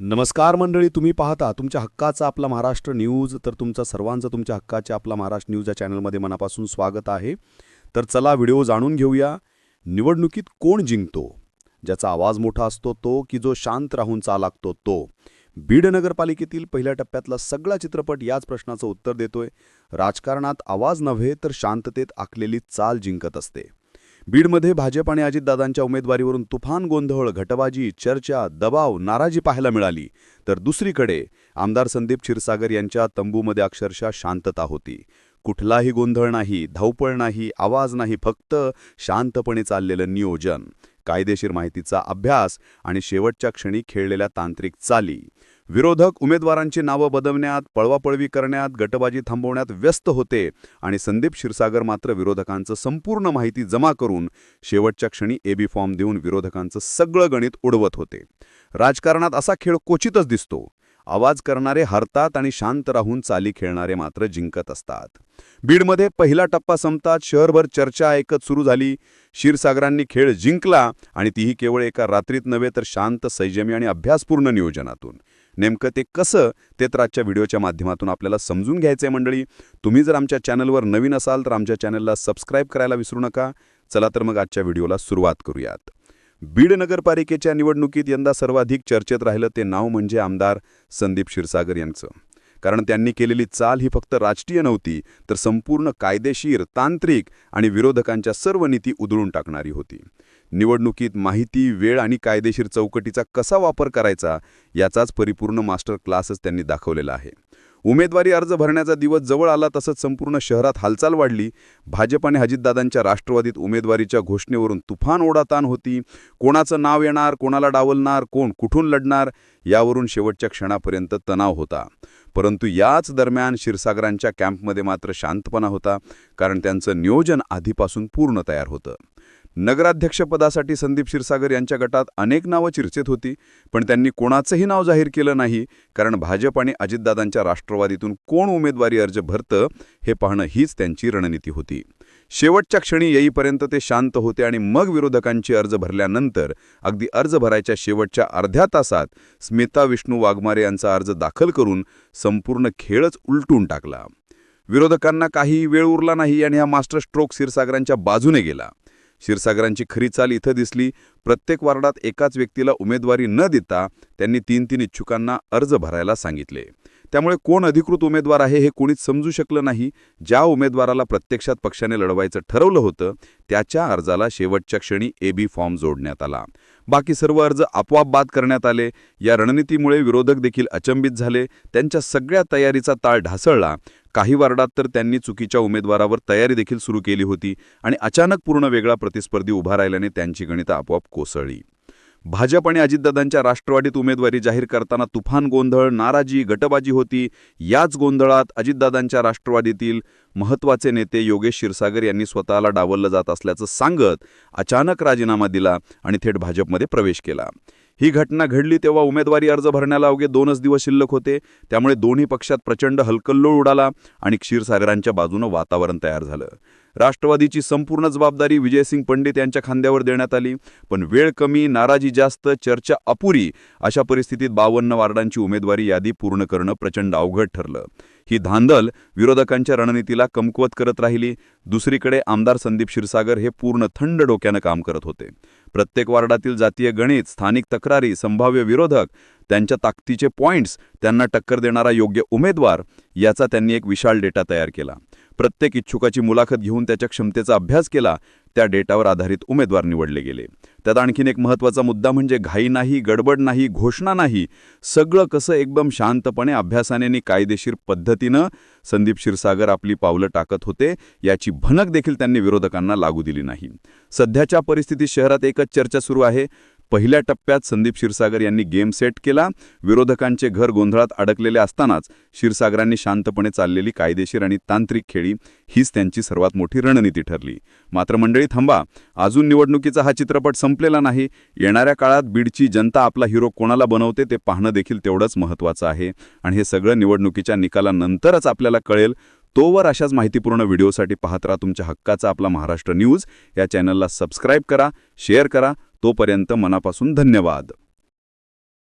नमस्कार मंडळी तुम्ही पाहता तुमच्या हक्काचा आपला महाराष्ट्र न्यूज. तर तुमचा सर्वांचं तुमच्या हक्काच्या आपला महाराष्ट्र न्यूज या चॅनलमध्ये मनापासून स्वागत आहे. तर चला व्हिडिओ जाणून घेऊया. निवडणुकीत कोण जिंकतो? ज्याचा आवाज मोठा असतो तो की जो शांत राहून चालागतो तो? बीड नगरपालिकेतील पहिल्या टप्प्यातला सगळा चित्रपट याच प्रश्नाचं उत्तर देतोय. राजकारणात आवाज नव्हे तर शांततेत आखलेली चाल जिंकत असते. बीडमध्ये भाजप आणि अजितदादांच्या उमेदवारीवरून तुफान गोंधळ घटबाजी चर्चा दबाव नाराजी पाहायला मिळाली. तर दुसरीकडे आमदार संदीप क्षीरसागर यांच्या तंबूमध्ये अक्षरशः शांतता होती. कुठलाही गोंधळ नाही धावपळ नाही आवाज नाही फक्त शांतपणे चाललेलं नियोजन. कायदेशीर माहितीचा अभ्यास आणि शेवटच्या क्षणी खेळलेल्या तांत्रिक चाली. विरोधक उमेदवारांची नावं बदलण्यात पळवापळवी करण्यात गटबाजी थांबवण्यात व्यस्त होते आणि संदीप क्षीरसागर मात्र विरोधकांचं संपूर्ण माहिती जमा करून शेवटच्या क्षणी एबी फॉर्म देऊन विरोधकांचं सगळं गणित उडवत होते. राजकारणात असा खेळ क्वचितच दिसतो. आवाज करणारे हरतात आणि शांत राहून चाली खेळणारे मात्र जिंकत असतात. बीडमध्ये पहिला टप्पा संपतात शहरभर चर्चा ऐकत सुरू झाली. क्षीरसागरांनी खेळ जिंकला आणि तीही केवळ एका रात्रीत नव्हे तर शांत संयमी आणि अभ्यासपूर्ण नियोजनातून. नेमकं ते कसं ते तर आजच्या व्हिडिओच्या माध्यमातून आपल्याला समजून घ्यायचंय मंडळी. तुम्ही जर आमच्या चॅनलवर नवीन असाल तर आमच्या चॅनलला सबस्क्राईब करायला विसरू नका. चला तर मग आजच्या व्हिडिओला सुरुवात करूयात. बीड नगरपालिकेच्या निवडणुकीत यंदा सर्वाधिक चर्चेत राहिलं ते नाव म्हणजे आमदार संदीप क्षीरसागर यांचं. कारण त्यांनी केलेली चाल ही फक्त राजकीय नव्हती तर संपूर्ण कायदेशीर तांत्रिक आणि विरोधकांच्या सर्व नीती उधळून टाकणारी होती. निवडणुकीत माहिती वेळ आणि कायदेशीर चौकटीचा कसा वापर करायचा याचाच परिपूर्ण मास्टर क्लासच त्यांनी दाखवलेला आहे. उमेदवारी अर्ज भरण्याचा दिवस जवळ आला तसंच संपूर्ण शहरात हालचाल वाढली. भाजपाने आणि अजितदादांच्या राष्ट्रवादीत उमेदवारीच्या घोषणेवरून तुफान ओढाताण होती. कोणाचं नाव येणार कोणाला डावलणार कोण कुठून लढणार यावरून शेवटच्या क्षणापर्यंत तणाव होता. परंतु याच दरम्यान क्षीरसागरांच्या कॅम्पमध्ये मात्र शांतपणा होता कारण त्यांचं नियोजन आधीपासून पूर्ण तयार होतं. नगराध्यक्षपदासाठी संदीप क्षीरसागर यांच्या गटात अनेक नावं चिरचेत होती पण त्यांनी कोणाचंही नाव जाहीर केलं नाही कारण भाजप आणि अजितदादांच्या राष्ट्रवादीतून कोण उमेदवारी अर्ज भरतं हे पाहणं हीच त्यांची रणनीती होती. शेवटच्या क्षणी येईपर्यंत ते शांत होते आणि मग विरोधकांची अर्ज भरल्यानंतर अगदी अर्ज भरायच्या शेवटच्या अर्ध्या तासात स्मिता विष्णू वाघमारे यांचा अर्ज दाखल करून संपूर्ण खेळच उलटून टाकला. विरोधकांना काही वेळ उरला नाही आणि हा मास्टर स्ट्रोक क्षीरसागरांच्या बाजूने गेला. क्षीरसागरांची खरी चाल इथं दिसली. प्रत्येक वार्डात एकाच व्यक्तीला उमेदवारी न देता त्यांनी तीन तीन इच्छुकांना अर्ज भरायला सांगितले. त्यामुळे कोण अधिकृत उमेदवार आहे हे कोणीच समजू शकलं नाही. ज्या उमेदवाराला प्रत्यक्षात पक्षाने लढवायचं ठरवलं होतं त्याच्या अर्जाला शेवटच्या क्षणी एबी फॉर्म जोडण्यात आला. बाकी सर्व अर्ज आपोआप बाद करण्यात आले. या रणनीतीमुळे विरोधक देखील अचंबित झाले. त्यांच्या सगळ्या तयारीचा ताळ ढासळला. काही वार्डात तर त्यांनी चुकीच्या उमेदवारावर तयारी देखील सुरू केली होती आणि अचानक पूर्ण वेगळा प्रतिस्पर्धी उभा राहिल्याने त्यांची गणितं आपोआप कोसळली. भाजप आणि अजितदादांच्या राष्ट्रवादीत उमेदवारी जाहीर करताना तुफान गोंधळ नाराजी गटबाजी होती. याच गोंधळात अजितदादांच्या राष्ट्रवादीतील महत्त्वाचे नेते योगेश क्षीरसागर यांनी स्वतःला डावललं जात असल्याचं सांगत अचानक राजीनामा दिला आणि थेट भाजपमध्ये प्रवेश केला. ही घटना घडली तेव्हा उमेदवारी अर्ज भरण्याला अवघे दोनच दिवस शिल्लक होते. त्यामुळे दोन्ही पक्षात प्रचंड हलकल्लोळ उडाला आणि क्षीरसागरांच्या बाजूनं वातावरण तयार झालं. राष्ट्रवादीची संपूर्ण जबाबदारी विजयसिंग पंडित यांच्या खांद्यावर देण्यात आली. पण वेळ कमी नाराजी जास्त चर्चा अपुरी अशा परिस्थितीत बावन्न वार्डांची उमेदवारी यादी पूर्ण करणं प्रचंड अवघड ठरलं. ही धांदल विरोधकांच्या रणनीतीला कमकुवत करत राहिली. दुसरीकडे आमदार संदीप क्षीरसागर हे पूर्ण थंड डोक्यानं काम करत होते. प्रत्येक वार्डातील जातीय गणित स्थानिक तक्रारी संभाव्य विरोधक त्यांच्या ताकदीचे पॉइंट्स त्यांना टक्कर देणारा योग्य उमेदवार याचा त्यांनी एक विशाल डेटा तयार केला. प्रत्येक इच्छुकाची मुलाखत घेऊन त्याच्या क्षमतेचा अभ्यास केला त्या डेटावर आधारित उमेदवार निवडले गेले. त्यात आणखीन एक महत्त्वाचा मुद्दा म्हणजे घाई नाही गडबड नाही घोषणा नाही सगळं कसं एकदम शांतपणे अभ्यासाने आणि कायदेशीर पद्धतीनं संदीप क्षीरसागर आपली पावलं टाकत होते याची भनक देखील त्यांनी विरोधकांना लागू दिली नाही. सध्याच्या परिस्थितीत शहरात एकच चर्चा सुरू आहे पहिल्या टप्प्यात संदीप क्षीरसागर यांनी गेम सेट केला. विरोधकांचे घर गोंधळात अडकलेले असतानाच क्षीरसागरांनी शांतपणे चाललेली कायदेशीर आणि तांत्रिक खेळी हीच त्यांची सर्वात मोठी रणनीती ठरली. मात्र मंडळी थांबा. अजून निवडणुकीचा हा चित्रपट संपलेला नाही. येणाऱ्या काळात बीडची जनता आपला हिरो कोणाला बनवते ते पाहणं देखील तेवढंच महत्त्वाचं आहे. आणि हे सगळं निवडणुकीच्या निकालानंतरच आपल्याला कळेल. तोवर अशाच माहितीपूर्ण व्हिडिओसाठी पाहत राहा तुमच्या हक्काचा आपला महाराष्ट्र न्यूज. या चॅनलला सबस्क्राईब करा शेअर करा. तोपर्यंत मनापासून धन्यवाद.